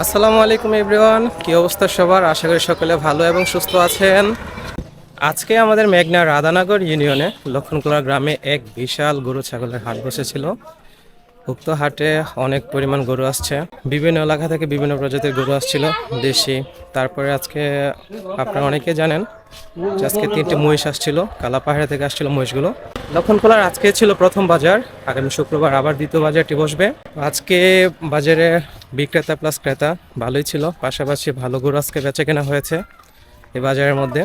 আসসালামু আলাইকুম এভরিওয়ান। কি অবস্থা সবার? আশা করি সকলে ভালো এবং সুস্থ আছেন। আজকে আমাদের মেঘনা রাধানগর ইউনিয়নে লক্ষণকোলা গ্রামে এক বিশাল গরু ছাগলের হাট বসেছিল। উক্ত হাটে অনেক পরিমাণ গরু আসছে। বিভিন্ন এলাকা থেকে বিভিন্ন প্রজাতির গরু আসছিল, দেশি। তারপরে আজকে আপনারা অনেকে জানেন আজকে তিনটে মহিষ আসছিল, কালাপাহাড়া থেকে আসছিল মহিষগুলো। লক্ষণকোলার আজকে ছিল প্রথম বাজার। আগামী শুক্রবার আবার দ্বিতীয় বাজারটি বসবে। আজকে বাজারে বিক্রেতা প্লাস ক্রেতা ভালোই ছিল। পাশাপাশি ভালো গরু আজকে বেচা কেনা হয়েছে এই বাজারের মধ্যে।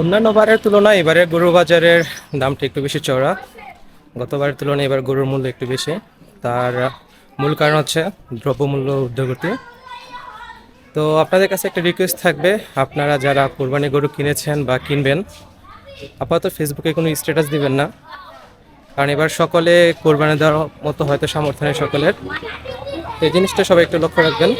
অন্যান্য বারের তুলনায় এবারে গরু বাজারের দামটা একটু বেশি চড়া গতবারের তুলনায় এবার গরুর মূল্য একটু বেশি। তার মূল কারণ হচ্ছে দ্রব্যমূল্য ঊর্ধ্বগতি তো আপনাদের কাছে একটা রিকোয়েস্ট থাকবে, আপনারা যারা কোরবানি গরু কিনেছেন বা কিনবেন, আপাতত ফেসবুকে কোনো স্ট্যাটাস দিবেন না। কারণ এবার সকলে কোরবানি দেওয়ার মতো হয়তো সামর্থ্য নেই সকলের। এই জিনিসটা সবাই একটু লক্ষ্য রাখবেন।